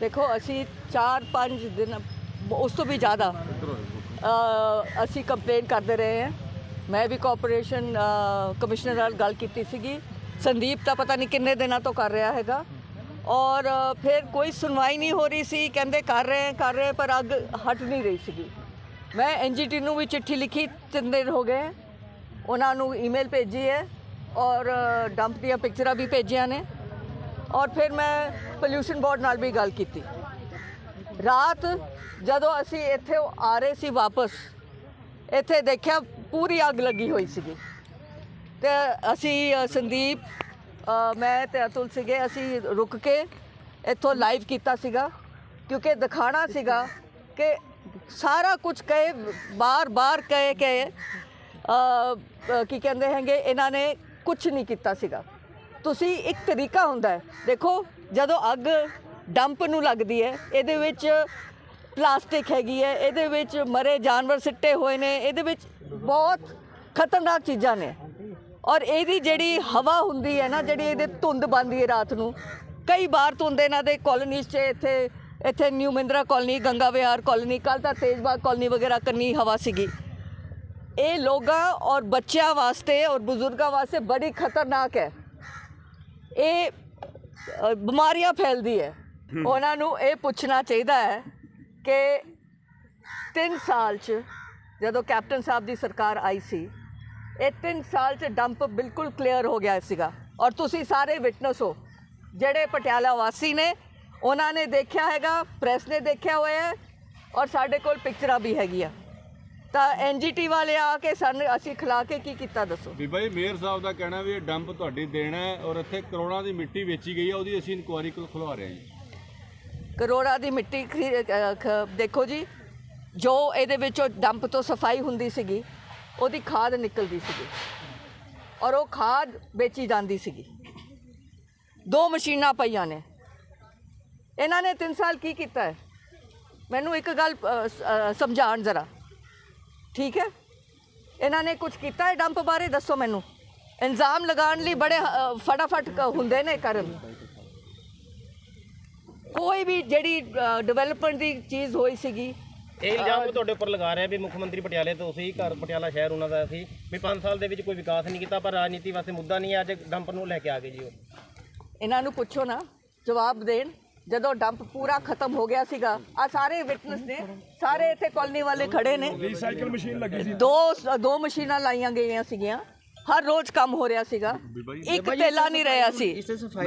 ਦੇਖੋ ਅਸੀਂ 4-5 ਦਿਨ ਉਸ ਤੋਂ ਵੀ ਜ਼ਿਆਦਾ ਅ, ਅਸੀਂ ਕੰਪਲੇਨ ਕਰਦੇ ਰਹੇ ਹਾਂ। ਮੈਂ ਵੀ ਕਾਰਪੋਰੇਸ਼ਨ ਕਮਿਸ਼ਨਰ ਨਾਲ ਗੱਲ ਕੀਤੀ ਸੀਗੀ। ਸੰਦੀਪ ਤਾਂ ਪਤਾ ਨਹੀਂ ਕਿੰਨੇ ਦਿਨਾਂ ਤੋਂ ਕਰ ਰਿਹਾ ਹੈਗਾ। ਔਰ ਅ, ਫਿਰ ਕੋਈ ਸੁਣਵਾਈ ਨਹੀਂ ਹੋ ਰਹੀ ਸੀ। ਕਹਿੰਦੇ ਕਰ ਰਹੇ ਹਾਂ, ਕਰ ਰਹੇ ਹਾਂ, ਪਰ ਅੱਗ ਹਟ ਨਹੀਂ ਰਹੀ ਸੀਗੀ। ਮੈਂ ਐਨਜੀਟੀ ਨੂੰ ਵੀ ਚਿੱਠੀ ਲਿਖੀ ਤਿੰਨ ਦਿਨ ਹੋ ਗਏ। ਉਹਨਾਂ ਨੂੰ ਈਮੇਲ ਭੇਜੀ ਹੈ। ਔਰ ਡੰਪ ਦੀਆਂ ਪਿਕਚਰਾਂ ਵੀ ਭੇਜੀਆਂ ਨੇ। ਔਰ ਫਿਰ ਮੈਂ ਪੋਲਿਊਸ਼ਨ ਬੋਰਡ ਨਾਲ ਵੀ ਗੱਲ ਕੀਤੀ। ਰਾਤ ਜਦੋਂ ਅਸੀਂ ਇੱਥੇ ਆ ਰਹੇ ਸੀ ਵਾਪਸ, ਇੱਥੇ ਦੇਖਿਆ ਪੂਰੀ ਅੱਗ ਲੱਗੀ ਹੋਈ ਸੀਗੀ। ਤੇ ਅਸੀਂ ਸੰਦੀਪ ਮੈਂ ਤੇ ਅਤੁਲ ਸੀਗੇ, ਅਸੀਂ ਰੁਕ ਕੇ ਇੱਥੋਂ ਲਾਈਵ ਕੀਤਾ ਸੀਗਾ, ਕਿਉਂਕਿ ਦਿਖਾਣਾ ਸੀਗਾ ਕਿ ਸਾਰਾ ਕੁਝ ਕਹੇ, ਬਾਰ-ਬਾਰ ਕਹੇ ਕਿ ਕੀ ਕਹਿੰਦੇ ਹੈਗੇ, ਇਹਨਾਂ ਨੇ ਕੁਝ ਨਹੀਂ ਕੀਤਾ ਸੀਗਾ। ਤੁਸੀਂ ਇੱਕ ਤਰੀਕਾ ਹੁੰਦਾ ਹੈ। ਦੇਖੋ, ਜਦੋਂ ਅੱਗ ਡੰਪ ਨੂੰ ਲੱਗਦੀ ਹੈ, ਇਹਦੇ ਵਿੱਚ ਪਲਾਸਟਿਕ ਹੈਗੀ ਹੈ, ਇਹਦੇ ਵਿੱਚ ਮਰੇ ਜਾਨਵਰ ਸਿੱਟੇ ਹੋਏ ਨੇ, ਇਹਦੇ ਵਿੱਚ ਬਹੁਤ ਖਤਰਨਾਕ ਚੀਜ਼ਾਂ ਨੇ। ਔਰ ਇਹਦੀ ਜਿਹੜੀ ਹਵਾ ਹੁੰਦੀ ਹੈ ਨਾ, ਜਿਹੜੀ ਇਹਦੇ ਧੁੰਦ ਬੰਦੀ ਹੈ ਰਾਤ ਨੂੰ, ਕਈ ਵਾਰ ਧੁੰਦ ਇਹਨਾਂ ਦੇ ਕਾਲੋਨੀਜ਼ 'ਚ ਇੱਥੇ ਇੱਥੇ ਨਿਊ ਮਹਿੰਦਰਾ ਕਾਲੋਨੀ ਗੰਗਾ ਵਿਹਾਰ ਕਾਲੋਨੀ ਕੱਲ ਤਾਂ ਤੇਜਬਾਗ ਕਾਲੋਨੀ ਵਗੈਰਾ ਕੰਨੀ ਹਵਾ ਸੀਗੀ। ਇਹ ਲੋਕਾਂ ਔਰ ਬੱਚਿਆਂ ਵਾਸਤੇ ਔਰ ਬਜ਼ੁਰਗਾਂ ਵਾਸਤੇ ਬੜੀ ਖਤਰਨਾਕ ਹੈ। ਇਹ ਬਿਮਾਰੀਆਂ ਫੈਲਦੀ ਹੈ। ਉਹਨਾਂ ਨੂੰ ਇਹ ਪੁੱਛਣਾ ਚਾਹੀਦਾ ਹੈ ਕਿ 3 ਸਾਲ ਚ ਜਦੋਂ ਕੈਪਟਨ ਸਾਹਿਬ ਦੀ ਸਰਕਾਰ ਆਈ ਸੀ ਇਹ 3 ਸਾਲ ਚ ਡੰਪ ਬਿਲਕੁਲ ਕਲੀਅਰ ਹੋ ਗਿਆ ਸੀਗਾ। ਔਰ ਤੁਸੀਂ ਸਾਰੇ ਵਿਟਨੈਸ ਹੋ ਜਿਹੜੇ ਪਟਿਆਲਾ ਵਾਸੀ ਨੇ ਉਹਨਾਂ ਨੇ ਦੇਖਿਆ ਹੈਗਾ ਪ੍ਰੈਸ ਨੇ ਦੇਖਿਆ ਹੋਇਆ ਹੈ ਔਰ ਸਾਡੇ ਕੋਲ ਪਿਕਚਰਾਂ ਵੀ ਹੈਗੀਆਂ। ਤਾਂ ਐਨਜੀਟੀ ਵਾਲੇ ਆ ਕੇ ਸਾਨੂੰ ਅਸੀਂ ਖਿਲਾ ਕੇ ਕੀ ਕੀਤਾ ਦੱਸੋ? ਬੀਬਾ ਜੀ ਮੇਅਰ ਸਾਹਿਬ ਦਾ ਕਹਿਣਾ ਵੀ ਇਹ ਡੰਪ ਤੁਹਾਡੀ ਦੇਣਾ ਹੈ ਔਰ ਇੱਥੇ ਕਰੋੜਾਂ ਦੀ ਮਿੱਟੀ ਵੇਚੀ ਗਈ ਹੈ ਉਹਦੀ ਅਸੀਂ ਇਨਕੁਆਇਰੀ ਖੁਲਵਾ ਰਹੇ ਹਾਂ ਕਰੋੜਾਂ ਦੀ ਮਿੱਟੀ ਖਰੀ- ਖ- ਦੇਖੋ ਜੀ ਜੋ ਇਹਦੇ ਵਿੱਚੋਂ ਡੰਪ ਤੋਂ ਸਫ਼ਾਈ ਹੁੰਦੀ ਸੀਗੀ ਉਹਦੀ ਖਾਦ ਨਿਕਲਦੀ ਸੀਗੀ ਔਰ ਉਹ ਖਾਦ ਵੇਚੀ ਜਾਂਦੀ ਸੀਗੀ। ਦੋ ਮਸ਼ੀਨਾਂ ਪਈਆਂ ਨੇ। ਇਹਨਾਂ ਨੇ 3 ਸਾਲ ਕੀ ਕੀਤਾ ਹੈ? ਮੈਨੂੰ ਇੱਕ ਗੱਲ ਅ, ਸ- ਅ, ਸਮਝਾਉਣ ਜ਼ਰਾ। ਠੀਕ ਹੈ? ਇਹਨਾਂ ਨੇ ਕੁਝ ਕੀਤਾ ਹੈ ਡੰਪ ਬਾਰੇ? ਦੱਸੋ ਮੈਨੂੰ। ਇਲਜ਼ਾਮ ਲਗਾਉਣ ਲਈ ਬੜੇ ਫਟਾਫਟ ਹੁੰਦੇ ਨੇ ਕਰਨ। ਕੋਈ ਵੀ ਜਿਹੜੀ ਡਿਵੈਲਪਮੈਂਟ ਦੀ ਚੀਜ਼ ਹੋਈ ਸੀਗੀ ਇਹ ਇਲਜ਼ਾਮ ਤੁਹਾਡੇ ਉੱਪਰ ਲਗਾ ਰਿਹਾ ਵੀ ਮੁੱਖ ਮੰਤਰੀ ਪਟਿਆਲੇ ਤੋਂ ਸੀ ਘਰ ਪਟਿਆਲਾ ਸ਼ਹਿਰ ਉਹਨਾਂ ਦਾ ਸੀ ਵੀ 5 ਸਾਲ ਦੇ ਵਿੱਚ ਕੋਈ ਵਿਕਾਸ ਨਹੀਂ ਕੀਤਾ ਪਰ ਰਾਜਨੀਤੀ ਵਾਸਤੇ ਮੁੱਦਾ ਨਹੀਂ ਹੈ ਅੱਜ ਡੰਪ ਨੂੰ ਲੈ ਕੇ ਆ ਗਏ ਜੀ ਉਹ। ਇਹਨਾਂ ਨੂੰ ਪੁੱਛੋ ਨਾ ਜਵਾਬ ਦੇਣ। ਜਦੋਂ ਡੰਪ ਪੂਰਾ ਖਤਮ ਹੋ ਗਿਆ ਸੀਗਾ ਆ ਸਾਰੇ ਵਿਟਨੈਸ ਨੇ ਸਾਰੇ ਇੱਥੇ ਕਾਲਨੀ ਵਾਲੇ ਖੜੇ ਨੇ। ਰੀਸਾਈਕਲ ਮਸ਼ੀਨ ਲੱਗੀ ਸੀ। ਦੋ ਦੋ ਮਸ਼ੀਨਾਂ ਲਾਈਆਂ ਗਈਆਂ ਸੀਗੀਆਂ। ਹਰ ਰੋਜ਼ ਕੰਮ ਹੋ ਰਿਹਾ ਸੀਗਾ। ਇੱਕ ਤੇਲਾ ਨਹੀਂ ਰਿਹਾ ਸੀ।